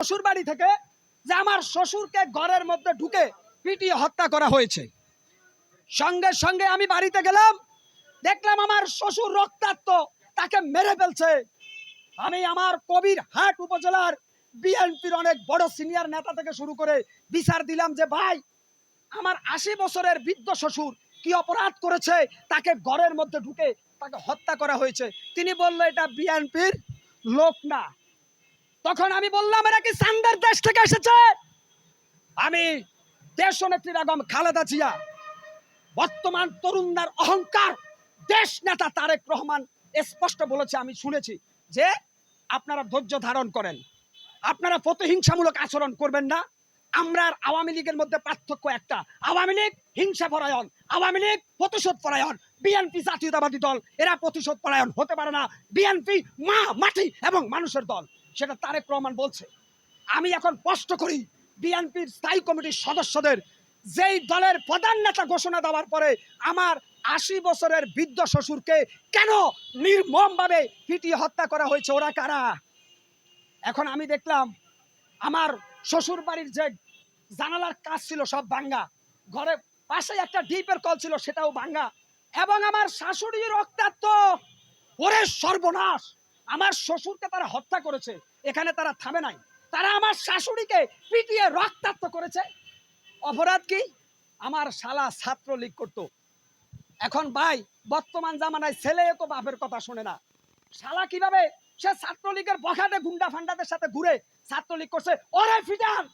শ্বশুর বাড়ি থেকে যে আমার শ্বশুরকে ঘরের মধ্যে ঢুকে পিটিয়ে হত্যা করা হয়েছে। সঙ্গে সঙ্গে আমি বাড়িতে গেলাম, দেখলাম আমার শ্বশুর রক্তাক্ত, তাকে মেরে ফেলছে। আমি আমার কবির হাট উপজেলার বিএনপির অনেক বড় সিনিয়র নেতা থেকে শুরু করে বিচার দিলাম যে, ভাই, আমার আশি বছরের বৃদ্ধ শ্বশুর কি অপরাধ করেছে? তাকে ঘরের মধ্যে ঢুকে তাকে হত্যা করা হয়েছে। তিনি বলল এটা বিএনপির লোক না। তখন আমি বললাম, এরা কি সান্দার দেশ থেকে এসেছে? আমি দেশ নেত্রী বেগম খালেদা জিয়া, বর্তমান তরুণদের অহংকার দেশ নেতা তারেক রহমান স্পষ্ট বলেছে, আমি শুনেছি যে আপনারা ধৈর্য ধারণ করেন। আপনারা প্রতিহিংসামূলক আচরণ করবেন না। আমরা আর আওয়ামী লীগের মধ্যে পার্থক্য একটা। আওয়ামী লীগ হিংসা পরায়ণ, আওয়ামী লীগ প্রতিশোধ পরায়ণ। বিএনপি জাতীয়তাবাদী দল, এরা প্রতিশোধ পরায়ণ হতে পারে না। বিএনপি মা মাটি এবং মানুষের দল। সেটা তারেক রহমান বলছে। আমি এখন স্পষ্ট করি, বিএনপির স্থায়ী কমিটির সদস্যদের যেই দলের প্রধান নেতা ঘোষণা দেওয়ার পরে আমার আশি বছরের বৃদ্ধ শ্বশুরকে কেন নির্মমভাবে পিটিয়ে হত্যা করা হয়েছে, ওরা কারা? এখন আমি দেখলাম আমার শ্বশুর বাড়ির যে জানালার কাজ ছিল সব ভাঙ্গা, ঘরে পাশে একটা ডিপের কল ছিল সেটাও ভাঙ্গা, এবং আমার শাশুড়ি রক্তাক্ত, ওরে সর্বনাশ! আমার শ্বশুরকে তারা হত্যা করেছে, এখানে তারা থামে নাই। তারা আমার শাশুড়িকে পিটিয়ে রক্তাক্ত করেছে। অপরাধ কি? আমার শালা ছাত্রলীগ করতো। এখন ভাই, বর্তমান জামানায় ছেলে তো বাপের কথা শোনে না। শালা কীভাবে সে ছাত্রলীগের বখাটে গুন্ডা ফান্ডাদের সাথে ঘুরে ছাত্রলীগ করছে? ওরে ফিটান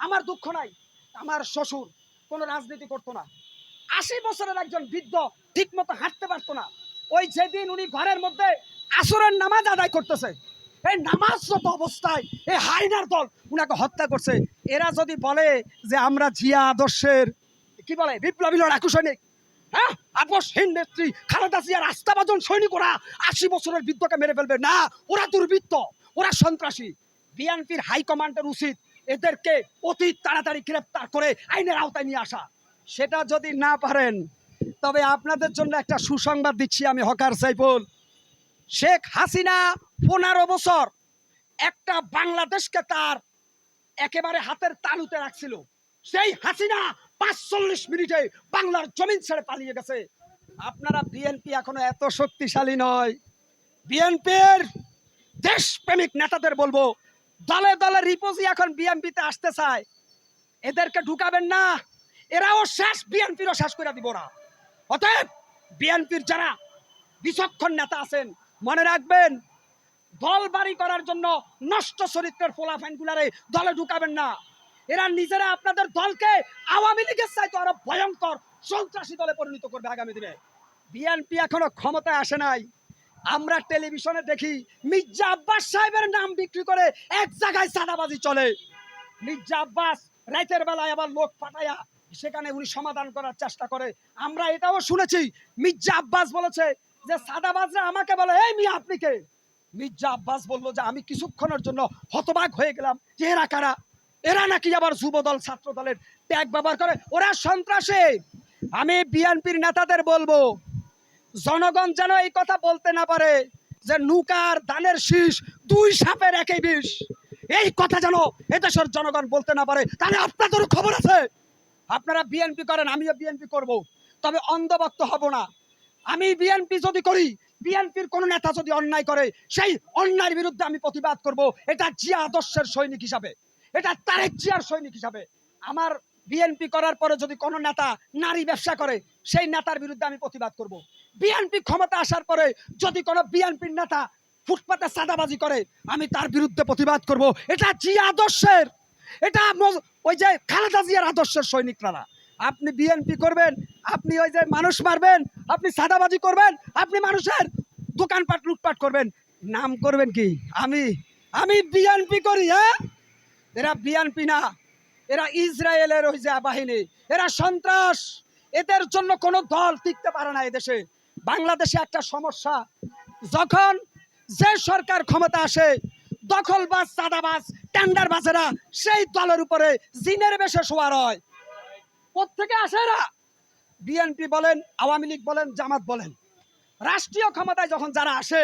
আমার দুঃখ নাই। আমার শ্বশুর কোনো রাজনীতি করতো না। আশি বছরের একজন বৃদ্ধ ঠিক মতো হাঁটতে পারতো না। ওই যেদিন উনি ঘরের মধ্যে আসরের নামাজ আদায় করতেছে। এই নামাজরত অবস্থায় এই হাইনার দল উনাকে হত্যা করছে। এরা যদি বলে যে আমরা জিয়া আদর্শের, কি বলে, বিপ্লবী লড়াকু সৈনিক হ্যাঁ? আপসহীন নেত্রী খালেদা জিয়ার আস্থাভাজন সৈনিক ওরা আশি বছরের বৃদ্ধকে মেরে ফেলবে। না, ওরা দুর্বৃত্ত, ওরা সন্ত্রাসী। বিএনপির হাইকমান্ডের উচিত এদেরকে অতি তাড়াতাড়ি গ্রেপ্তার করে আইনের আওতায় নিয়ে আসা। সেটা যদি না পারেন, তবে আপনাদের জন্য একটা সুসংবাদ দিচ্ছি আমি হকার সাইফুল। শেখ হাসিনা পনেরো বছর একটা বাংলাদেশকে তার একেবারে হাতের তালুতে রাখছিল। সেই হাসিনা পাঁচচল্লিশ মিনিটে বাংলার জমিন ছেড়ে পালিয়ে গেছে। আপনারা বিএনপি এখনও এত শক্তিশালী নয়। বিএনপির দেশপ্রেমিক নেতাদের বলব, দলে দলে রিপোজি এখন বিএনপিতে আসতে চায়। এদেরকে ঢুকাবেন না। এরাও শেষ, বিএনপিরও শেষ করে দিব না। অতএব বিএনপির যারা বিচক্ষণ নেতা আছেন মনে রাখবেন, দল বাড়ি করার জন্য নষ্ট চরিত্রের ফোলাফাইনগুলারে দলে ঢুকাবেন না। এরা নিজেরা আপনাদের দলকে আওয়ামী লীগের চাইতে আরও ভয়ঙ্কর, সন্ত্রাসী দলে পরিণত করবে আগামী দিনে। বিএনপি এখনও ক্ষমতায় আসে নাই। আমরা টেলিভিশনে দেখি মির্জা আব্বাস সাহেবের নাম বিক্রি করে এক জায়গায় সাদাবাজি চলে। মির্জা আব্বাস রাতের বেলায় আবার লোক পাঠায়া সেখানে উনি সমাধান করার চেষ্টা করে। আমরা এটাও শুনেছি, মির্জা আব্বাস বলেছে যে সাদাবাজরা আমাকে বলে, এই মিয়া, আপনি কে? মির্জা আব্বাস বলল যে, আমি কিছুক্ষণের জন্য হতবাক হয়ে গেলাম। যে এরা কারা? এরা নাকি আবার যুব দল ছাত্র দলের ট্যাগ ব্যবহার করে? ওরা সন্ত্রাসে। আমি বিএনপির নেতাদের বলব, জনগণ যেন এই কথা বলতে না পারে যে নুকার দানের শীষ দুই সাপের একই বিষ। এই কথা যেন এদেশের জনগণ বলতে না পারে। তাহলে আপনাদেরও খবর আছে। আপনারা বিএনপি করেন, আমিও বিএনপি করব। তবে অন্ধভক্ত হব না। আমি বিএনপি যদি করি বিএনপির কোন নেতা যদি অন্যায় করে, সেই অন্যায়ের বিরুদ্ধে আমি প্রতিবাদ করব। এটা জিয়া আদর্শের সৈনিক হিসাবে। এটা তারেক জিয়ার সৈনিক হিসাবে। আমার বিএনপি করার পরে যদি কোনো নেতা নারী ব্যবসা করে, সেই নেতার বিরুদ্ধে আমি প্রতিবাদ করব। বিএনপি ক্ষমতা আসার পরে যদি কোনো বিএনপির নেতা ফুটপাতে সাদাবাজি করে, আমি তার বিরুদ্ধে প্রতিবাদ করব। এটা জিয়া আদর্শের। এটা ওই যে খালেদা জিয়ার আদর্শের সৈনিকরা। আপনি বিএনপি করবেন, আপনি ওই যে মানুষ মারবেন, আপনি সাদাবাজি করবেন, আপনি মানুষের দোকানপাট, লুটপাট করবেন। নাম করবেন কি? আমি আমি বিএনপি করি হ্যাঁ? এরা বিএনপি না, এরা ইসরায়েলের ওই যে বাহিনী এরা সন্ত্রাস। এদের জন্য কোনো দল টিকতে পারে না এদেশে বাংলাদেশে একটা সমস্যা, যখন যে সরকার ক্ষমতা আসে, দখলবাজ চাঁদাবাজ টেন্ডারবাজেরা সেই দলের উপরে জিনের বেশে শোয়ার হয়। কোথেকে আসে এরা। বিএনপি বলেন, আওয়ামী লীগ বলেন, জামাত বলেন। রাষ্ট্রীয় ক্ষমতায় যখন যারা আসে,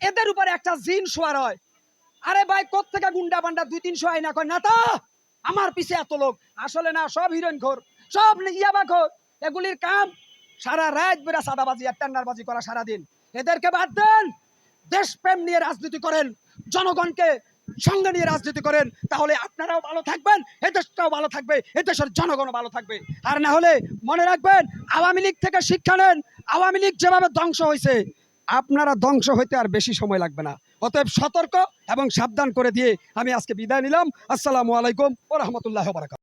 এদের উপরে একটা জিন শোয়ার হয়। আরে ভাই, কোত্থেকে গুন্ডা বান্ডা দুই তিনশো আইনা কয়, না তা, আমার পিছে এত লোক। আসলে না, সব হিরোইন ঘোর সব ইয়াবা ঘোর এগুলির কাম সারা রাত বেড়া সাদাবাজি আর টেন্ডারবাজি করা সারাদিন। এদেরকে বাদ দেন। দেশপ্রেম নিয়ে রাজনীতি করেন। জনগণকে সঙ্গে নিয়ে রাজনীতি করেন, তাহলে আপনারাও ভালো থাকবেন, এ দেশটাও ভালো থাকবে, এ দেশের জনগণও ভালো থাকবে। আর না হলে মনে রাখবেন, আওয়ামী লীগ থেকে শিক্ষা নেন, আওয়ামী লীগ যেভাবে ধ্বংস হয়েছে, আপনারা ধ্বংস হইতে আর বেশি সময় লাগবে না। অতএব সতর্ক এবং সাবধান করে দিয়ে আমি আজকে বিদায় নিলাম। আসসালামু আলাইকুম ও রহমতুল্লাহ বারাকাত